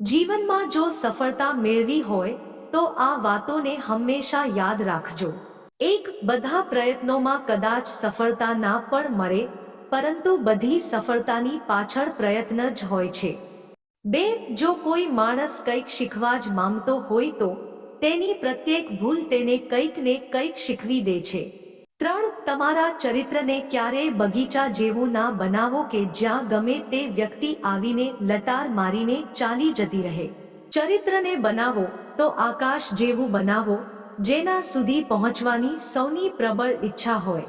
જીવનમાં જો સફળતા મેળવી હોય, તો આ વાતોને હંમેશા યાદ રાખજો. એક, બધા પ્રયત્નોમાં કદાચ સફળતા ના પણ મળે, પરંતુ બધી સફળતાની પાછળ પ્રયત્ન જ હોય છે. બે, જો કોઈ માણસ કંઈક શીખવા જ માંગતો હોય તો, તેની પ્રત્યેક ભૂલ તેને કંઈક ને કંઈક શીખવી દે છે. ત્રણ તમારા ચરિત્રને ક્યારેય બગીચા જેવું ના બનાવો કે જ્યાં ગમે તે વ્યક્તિ આવીને લટાર મારીને ચાલી જતી રહે. ચરિત્રને બનાવો તો આકાશ જેવું બનાવો, જેના સુધી પહોંચવાની સૌની પ્રબળ ઈચ્છા હોય.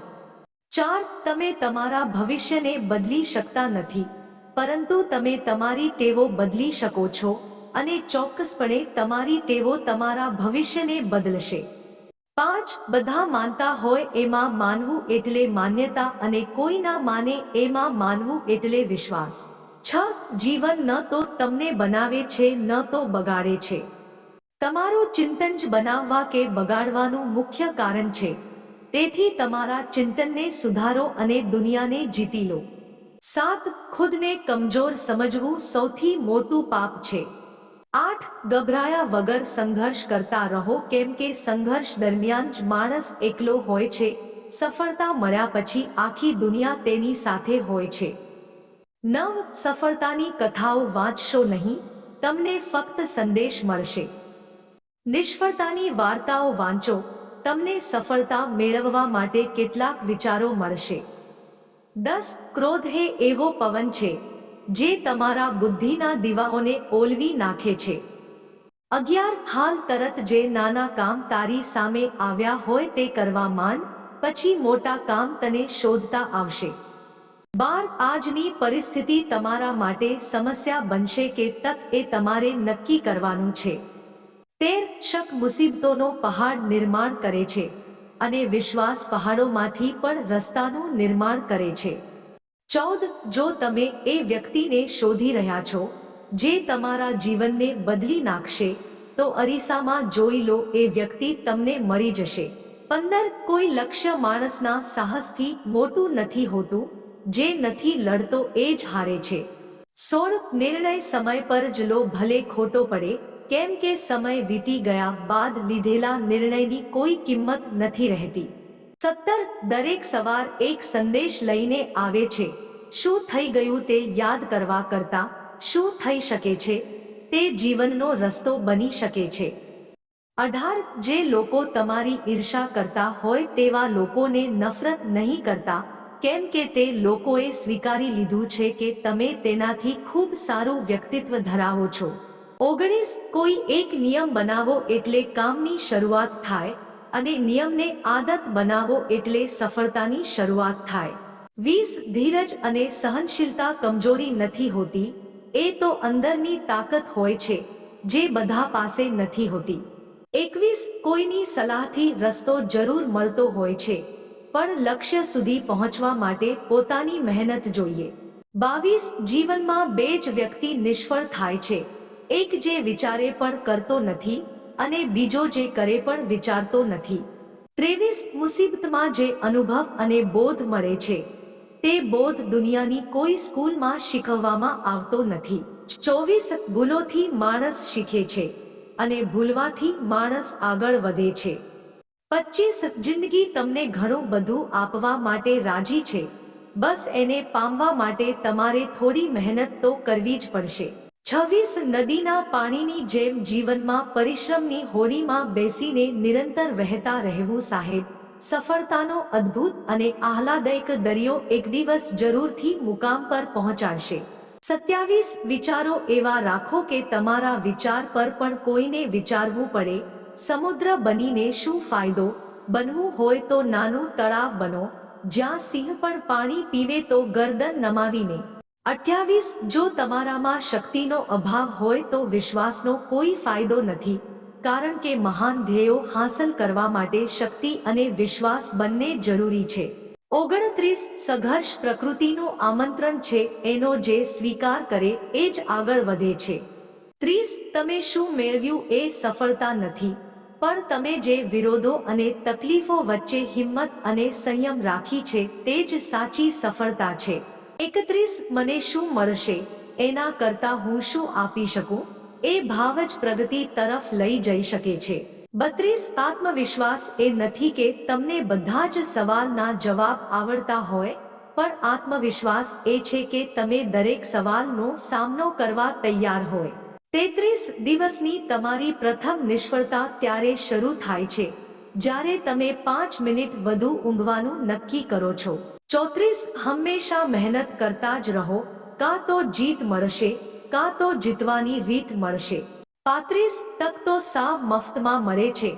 ચાર, તમે તમારા ભવિષ્યને બદલી શકતા નથી, પરંતુ તમે તમારી ટેવો બદલી શકો છો અને ચોક્કસપણે તમારી ટેવો તમારા ભવિષ્યને બદલશે. પાંચ બધા માનતા હોય એમાં માનવું એટલે માન્યતા અને કોઈ ના માને એમાં માનવું એટલે વિશ્વાસ. છ, જીવન ન તો તમને બનાવે છે, ન તો બગાડે છે. તમારું ચિંતન જ બનાવવા કે બગાડવાનું મુખ્ય કારણ છે. તેથી તમારા ચિંતનને સુધારો અને દુનિયાને જીતી લો. સાત, ખુદને કમજોર સમજવું સૌથી મોટું પાપ છે. આઠ ગભરાયા વગર સંઘર્ષ કરતા રહો કેમ કે સંઘર્ષ દરમિયાન જ માણસ એકલો હોય છે. સફળતા મળ્યા પછી આખી દુનિયા તેની સાથે હોય છે. નવ, સફળતાની કથાઓ વાંચશો નહીં, તમને ફક્ત સંદેશ મળશે. નિષ્ફળતાની વાર્તાઓ વાંચો, તમને સફળતા મેળવવા માટે કેટલાક વિચારો મળશે. દસ, ક્રોધ હે એવો પવન છે જે તમારા બુદ્ધિના દીવાઓને ઓલવી નાખે છે. અગિયાર, હાલ તરત જે નાના કામ તારી સામે આવ્યા હોય તે કરવા માંડ, પછી મોટા કામ તને શોધતા આવશે. બાર, આજની પરિસ્થિતિ તમારા માટે સમસ્યા બનશે કે તક એ તમારે નક્કી કરવાનું છે. તેર, શક મુસીબતોનો પહાડ નિર્માણ કરે છે અને વિશ્વાસ પહાડોમાંથી પણ રસ્તાનું નિર્માણ કરે છે. ચૌદ, જો તમે એ વ્યક્તિને શોધી રહ્યા છો, જે તમારા જીવનને બદલી નાખશે, તો અરીસામાં જોઈ લો, એ વ્યક્તિ તમને મળી જશે. પંદર, કોઈ લક્ષ્ય માણસના સાહસથી મોટું નથી હોતું, જે નથી લડતો, એ જ હારે છે. સોળ, નિર્ણય સમય પર જ લો, ભલે ખોટો પડે, કેમ કે સમય વીતી ગયા બાદ લીધેલા નિર્ણયની કોઈ કિંમત નથી રહેતી. સત્તર દરેક સવાર એક સંદેશ લઈને આવે છે. શું થઈ ગયું તે યાદ કરવા કરતા શું થઈ શકે છે? તે જીવનનો રસ્તો બની શકે છે. અઢાર જે લોકો તમારી ઈર્ષા કરતા હોય તેવા લોકોને નફરત નહીં કરતા, કેમ કે તે લોકોએ સ્વીકારી લીધું છે કે તમે તેનાથી ખૂબ સારું વ્યક્તિત્વ ધરાવો છો. ઓગણીસ કોઈ એક નિયમ બનાવો એટલે કામની શરૂઆત થાય અને નિયમને આદત બનાવો એટલે સફળતાની શરૂઆત થાય. વીસ, ધીરજ અને સહનશીલતા કમજોરી નથી હોતી. એ તો અંદરની તાકાત હોય છે, જે બધા પાસે નથી હોતી. એકવીસ, કોઈની સલાહથી રસ્તો જરૂર મળતો હોય છે, પણ લક્ષ્ય સુધી પહોંચવા માટે પોતાની મહેનત જોઈએ. બાવીસ, જીવનમાં બે જ વ્યક્તિ નિષ્ફળ થાય છે. એક જે વિચારે પણ કરતો નથી અને બીજો જે કરે પણ વિચારતો નથી. ત્રેવીસ મુસીબતમાં જે અનુભવ અને બોધ મળે છે, તે બોધ દુનિયાની કોઈ સ્કૂલમાં શીખવવામાં આવતો નથી. ચોવીસ ભૂલોથી માણસ શીખે છે અને ભૂલવાથી માણસ આગળ વધે છે. પચીસ જિંદગી તમને ઘણું બધું આપવા માટે રાજી છે. બસ એને પામવા માટે તમારે થોડી મહેનત તો કરવી જ પડશે. છવ્વીસ નદીના પાણીની જેમ જીવનમાં પરિશ્રમની હોડીમાં બેસીને નિરંતર વહેતા રહેવું સાહેબ. સફળતાનો અદ્ભુત અને આહલાદાયક દરિયો એક દિવસ જરૂરથી મુકામ પર પહોંચાડશે. સત્યાવીસ વિચારો એવા રાખો કે તમારા વિચાર પર પણ કોઈને વિચારવું પડે. સમુદ્ર બનીને શું ફાયદો? બનવું હોય તો નાનું તળાવ બનો. જ્યાં સિંહ પણ પાણી પીવે તો ગરદન નમાવીને. અઠ્યાવીસ, જો તમારામાં શક્તિનો અભાવ હોય તો વિશ્વાસનો કોઈ ફાયદો નથી, કારણ કે મહાન ધ્યેયો હાંસલ કરવા માટે શક્તિ અને વિશ્વાસ બંને જરૂરી છે. ઓગણત્રીસ, સંઘર્ષ પ્રકૃતિનું આમંત્રણ છે, એનો જે સ્વીકાર કરે, એ જ આગળ વધે છે. ત્રીસ, તમે શું મેળવ્યું એ સફળતા નથી, પણ તમે જે વિરોધો અને તકલીફો વચ્ચે હિંમત અને સંયમ રાખી છે, તે જ સાચી સફળતા છે. એકત્રીસ મને શું મળશે? એના કરતા હું શું આપી શકું? એ ભાવ જ પ્રગતિ તરફ લઈ જઈ શકે છે. બત્રીસ આત્મવિશ્વાસ એ નથી કે તમને બધા જ સવાલના જવાબ આવડતા હોય, પણ આત્મવિશ્વાસ એ છે કે તમે દરેક સવાલનો સામનો કરવા તૈયાર હોય. તેત્રીસ દિવસની તમારી પ્રથમ નિષ્ફળતા ત્યારે શરૂ થાય છે. જ્યારે તમે પાંચ મિનિટ વધુ ઊંઘવાનું નક્કી કરો છો. ચોત્રીસ, હંમેશા મહેનત કરતા જ રહો. કાં તો જીત મળશે, કાં તો જીતવાની રીત મળશે. પાંત્રીસ, તક તો સાવ મફતમાં મળે છે.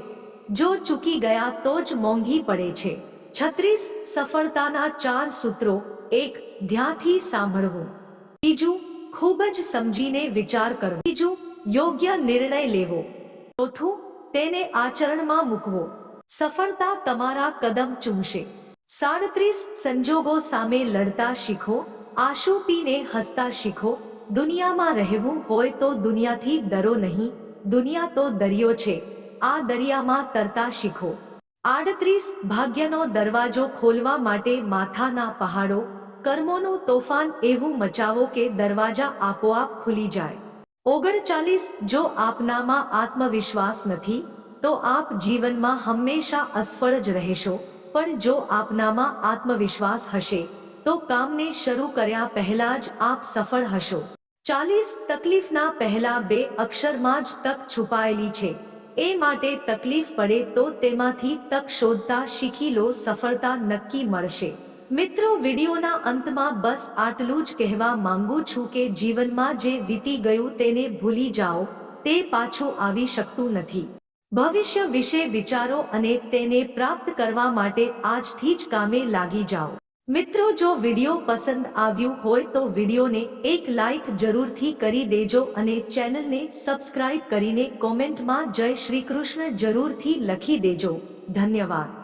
જો ચૂકી ગયા તો જ મોંઘી પડે છે. છત્રીસ, સફળતાના ચાર સૂત્રો. એક, ધ્યાનથી સાંભળવું. બીજું, ખૂબ જ સમજીને વિચાર કરવો. બીજું યોગ્ય નિર્ણય લેવો. ચોથું, તેને આચરણમાં મૂકવો. સફળતા તમારા કદમ ચૂમશે. સાડત્રીસ સંજોગો સામે લડતા શીખો, આંસુ પીને હસતા શીખો, દુનિયામાં રહેવું હોય તો દુનિયાથી ડરો નહીં, દુનિયા તો દરિયો છે, આ દરિયામાં તરતા શીખો. આડત્રીસ ભાગ્યનો દરવાજો ખોલવા માટે માથાના પહાડો, કર્મોનું તોફાન એવું મચાવો કે દરવાજા આપોઆપ ખુલી જાય. ઓગણચાલીસ જો આપનામાં આત્મવિશ્વાસ નથી તો આપ જીવનમાં હંમેશા અસફળ જ રહેશો. પણ જો આપનામાં આત્મવિશ્વાસ હશે, તો કામને શરૂ કર્યા પહેલા જ આપ સફળ હશો. ચાલીસ તકલીફના પહેલા બે અક્ષરમાં જ તક છુપાયેલી છે. એ માટે તકલીફ પડે તો તેમાંથી તક શોધતા શીખી લો, સફળતા નક્કી મળશે. મિત્રો, વિડીયોના અંતમાં બસ આટલું જ કહેવા માંગુ છું કે જીવનમાં જે વીતી ગયું તેને ભૂલી જાઓ, તે પાછું આવી શકતું નથી. ભવિષ્ય વિશે વિચારો અને તેને પ્રાપ્ત કરવા માટે આજથી જ કામે લાગી જાઓ. મિત્રો, જો વીડિયો પસંદ આવ્યું હોય તો વિડીયોને એક લાઈક જરૂરથી કરી દેજો અને ચેનલને સબસ્ક્રાઇબ કરીને કોમેન્ટમાં જય શ્રી કૃષ્ણ જરૂરથી લખી દેજો. ધન્યવાદ.